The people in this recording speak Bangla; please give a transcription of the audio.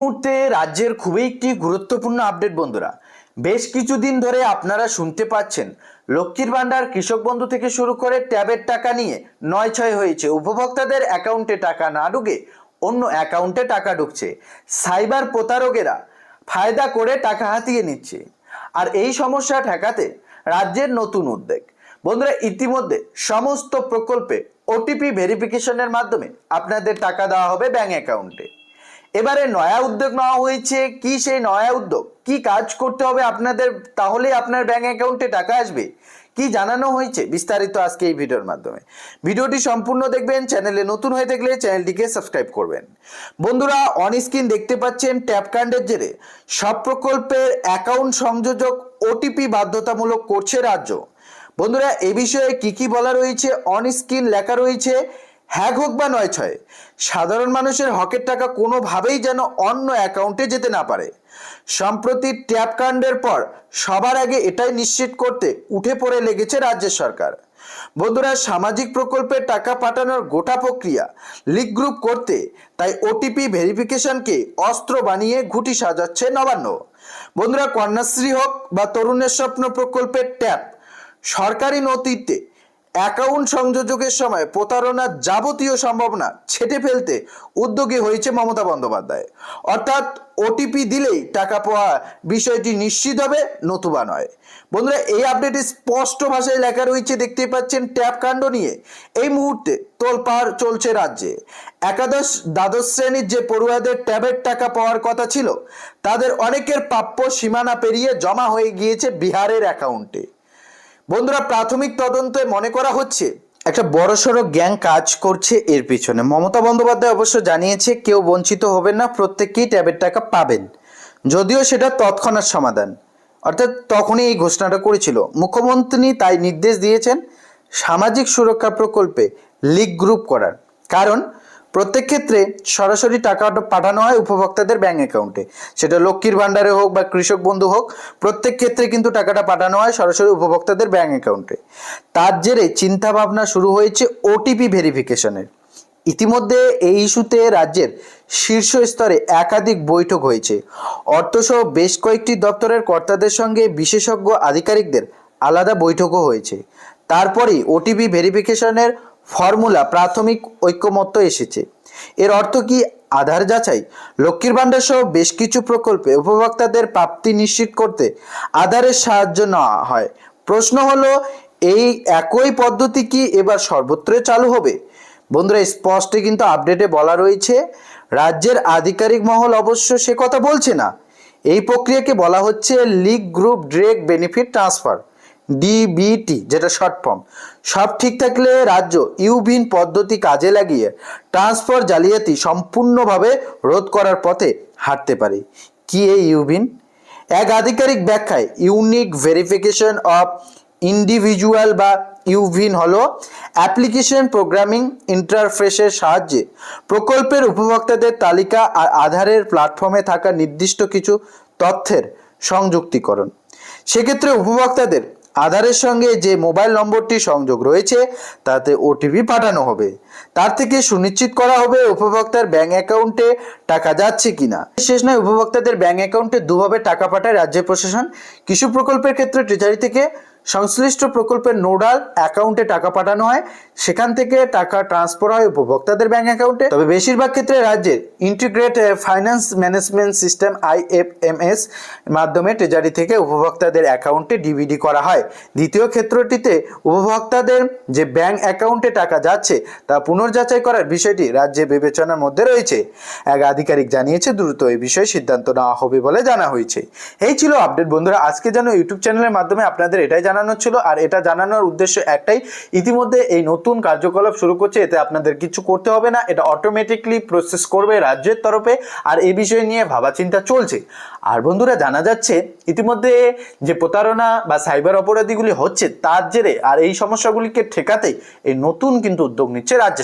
মুহূর্তে রাজ্যের খুবই একটি গুরুত্বপূর্ণ আপডেট বন্ধুরা। বেশ কিছুদিন ধরে আপনারা শুনতে পাচ্ছেন, লক্ষ্মীর ভান্ডার কৃষক বন্ধু থেকে শুরু করে ট্যাবের টাকা নিয়ে নয় ছয় হয়েছে। উপভোক্তাদের অ্যাকাউন্টে টাকা না ঢুকে অন্য অ্যাকাউন্টে টাকা ঢুকছে। সাইবার প্রতারকেরা ফায়দা করে টাকা হাতিয়ে নিচ্ছে। আর এই সমস্যা ঠেকাতে রাজ্যের নতুন উদ্যোগ। বন্ধুরা, ইতিমধ্যে সমস্ত প্রকল্পে ওটিপি ভেরিফিকেশনের মাধ্যমে আপনাদের টাকা দেওয়া হবে ব্যাঙ্ক অ্যাকাউন্টে এবারে নয়া উদ্যোগ নেওয়া হয়েছে, কি সেই নয়া উদ্যোগ? কি কাজ করতে হবে আপনাদের? তাহলে আপনার ব্যাংক অ্যাকাউন্টে টাকা আসবে। কি জানানো হয়েছে? বিস্তারিত আজকে এই ভিডিওর মাধ্যমে। ভিডিওটি সম্পূর্ণ দেখবেন, চ্যানেলে নতুন হয়ে থাকলে চ্যানেলটিকে সাবস্ক্রাইব করবেন। বন্ধুরা অন স্ক্রিন দেখতে পাচ্ছেন ট্যাপ কাণ্ডের জেরে সব প্রকল্পের অ্যাকাউন্ট সংযোজক ওটিপি বাধ্যতামূলক করছে রাজ্য। বন্ধুরা, এ বিষয়ে কি কি বলা রয়েছে? অন স্ক্রিন লেখা রয়েছে হ্যাক হোক বা নয় ছয়, সাধারণ মানুষের হকের টাকা কোনোভাবেই যেন অন্য অ্যাকাউন্টে যেতে না পারে। সম্প্রতি ট্যাপ কাণ্ডের পর সবার আগে এটাই নিশ্চিত করতে উঠে পড়ে লেগেছে রাজ্যের সরকার। বন্ধুরা, সামাজিক প্রকল্পের টাকা পাঠানোর গোটা প্রক্রিয়া লিক গ্রুপ করতে তাই ওটিপি ভেরিফিকেশনকে অস্ত্র বানিয়ে ঘুটি সাজাচ্ছে নবান্ন। বন্ধুরা, কন্যাশ্রী হোক বা তরুণের স্বপ্ন প্রকল্পের ট্যাপ, সরকারি নথিতে অ্যাকাউন্ট সংযোজকের সময় প্রতারণার যাবতীয় সম্ভাবনা ছেটে ফেলতে উদ্যোগী হয়েছে মমতা বন্দ্যোপাধ্যায়। অর্থাৎ ওটিপি দিলেই টাকা পাওয়া বিষয়টি নিশ্চিত হবে, নতুবা নয়। বন্ধুরা, এই আপডেটে স্পষ্ট ভাষায় লেখা রয়েছে, দেখতে পাচ্ছেন ট্যাপ কাণ্ড নিয়ে। এই মুহূর্তে তোলপাড় চলছে রাজ্যে। একাদশ দ্বাদশ শ্রেণির যে পড়ুয়াদের ট্যাবের টাকা পাওয়ার কথা ছিল, তাদের অনেকের প্রাপ্য সীমানা পেরিয়ে জমা হয়ে গিয়েছে বিহারের অ্যাকাউন্টে। বন্ধুরা, প্রাথমিক তদন্তে মনে করা হচ্ছে একটা বড়সড় গ্যাং কাজ করছে এর পিছনে। মমতা বন্দ্যোপাধ্যায় অবশ্য জানিয়েছে, কেউ বঞ্চিত হবেন না প্রত্যেকেই ট্যাবের টাকা পাবেন। যদিও সেটা তৎক্ষণাৎ সমাধান। অর্থাৎ তখনই এই ঘোষণাটা করেছিল। মুখ্যমন্ত্রী তাই নির্দেশ দিয়েছেন সামাজিক সুরক্ষা প্রকল্পে লিগ গ্রুপ করার। কারণ প্রত্যেক ক্ষেত্রে সরাসরি টাকা পাঠানো হয় উপভোক্তাদের ব্যাংক অ্যাকাউন্টে সেটা লক্ষ্মীর ভাণ্ডারে হোক বা কৃষক বন্ধু হোক, প্রত্যেক ক্ষেত্রে কিন্তু টাকাটা পাঠানো হয় সরাসরি উপভোক্তাদের ব্যাংক অ্যাকাউন্টে তার জেরে চিন্তা ভাবনা শুরু হয়েছে ওটিপি ভেরিফিকেশনের ইতিমধ্যে এই ইস্যুতে রাজ্যের শীর্ষ স্তরে একাধিক বৈঠক হয়েছে। অর্থসহ বেশ কয়েকটি দপ্তরের কর্তাদের সঙ্গে বিশেষজ্ঞ আধিকারিকদের আলাদা বৈঠকও হয়েছে। তারপরেই ওটিপি ভেরিফিকেশনের ফর্মুলা প্রাথমিক ঐক্যমত্য এসেছে। এর অর্থ কি? আধার যাচাই। লক্ষ্মীর ভাণ্ডার সহ বেশ কিছু প্রকল্পে উপভোক্তাদের প্রাপ্তি নিশ্চিত করতে আধারের সাহায্য নেওয়া হয়। প্রশ্ন হলো, এই একই পদ্ধতি কি এবার সর্বত্রই চালু হবে? বন্ধুরা, স্পষ্ট কিন্তু আপডেটে বলা রয়েছে, রাজ্যের আধিকারিক মহল অবশ্য সে কথা বলছে না। এই প্রক্রিয়াকে বলা হচ্ছে league group direct benefit transfer. DBT যেটা শর্ট ফর্ম সব ঠিক থাকলে রাজ্য ইউভিন পদ্ধতি কাজে লাগিয়ে ট্রান্সফার জালিয়াতি সম্পূর্ণভাবে রোধ করার পথে হাঁটতে পারে। কি এই ইউভিন এক আধিকারিক ব্যাখ্যায় ইউনিক ভেরিফিকেশন অফ ইন্ডিভিজুয়াল বা ইউভিন হলো অ্যাপ্লিকেশন প্রোগ্রামিং ইন্টারফেসের সাহায্যে প্রকল্পের উপভোক্তাদের তালিকা আর আধারের প্ল্যাটফর্মে থাকা নির্দিষ্ট কিছু তথ্যের সংযুক্তিকরণ। সেক্ষেত্রে উপভোক্তাদের আধারের সঙ্গে যে মোবাইল নম্বরটি সংযোগ রয়েছে, তাতে ওটিপি পাঠানো হবে। তার থেকে সুনিশ্চিত করা হবে উপভোক্তার ব্যাঙ্ক অ্যাকাউন্টে টাকা যাচ্ছে কিনা। শেষ নয়, উপভোক্তাদের ব্যাঙ্ক অ্যাকাউন্টে দুভাবে টাকা পাঠায় রাজ্য প্রশাসন। কিছু প্রকল্পের ক্ষেত্রে ট্রেজারি থেকে সংশ্লিষ্ট প্রকল্পের নোডাল অ্যাকাউন্টে টাকা পাঠানো হয়। সেখান থেকে টাকা ট্রান্সফার হয় উপভোক্তাদের ব্যাংক অ্যাকাউন্টে। তবে বেশিরভাগ ক্ষেত্রে রাজ্যের integrate finance management system IFMS মাধ্যমে ট্রেজারি থেকে উপভোক্তাদের অ্যাকাউন্টে ডিবিডি করা হয়। দ্বিতীয় ক্ষেত্রটিতে উপভোক্তাদের যে ব্যাংক অ্যাকাউন্টে টাকা যাচ্ছে, তা পুনর্যাচাই করার বিষয়টি রাজ্যে বিবেচনার মধ্যে রয়েছে। এক আধিকারিক জানিয়েছে, দ্রুত এই বিষয়ে সিদ্ধান্ত নেওয়া হবে বলে জানা হয়েছে। এই ছিল আপডেট। বন্ধুরা, আজকে যেন ইউটিউব চ্যানেলের মাধ্যমে আপনাদের এটাই জানানো ছিল, আর এটা জানানোর উদ্দেশ্য একটাই, ইতিমধ্যে এই নতুন কার্যকলাপ শুরু করছে, এতে আপনাদের কিছু করতে হবে না, এটা অটোমেটিকলি প্রসেস করবে রাজ্যের তরফে, আর এই বিষয় নিয়ে ভাবা চিন্তা চলছে। আর বন্ধুরা, জানা যাচ্ছে, ইতিমধ্যে যে প্রতারণা বা সাইবার অপরাধীগুলি হচ্ছে, তার জেরে, আর এই সমস্যাগুলিকে ঠেকাতে, এই নতুন কিন্তু উদ্যোগ নিচ্ছে রাজ্য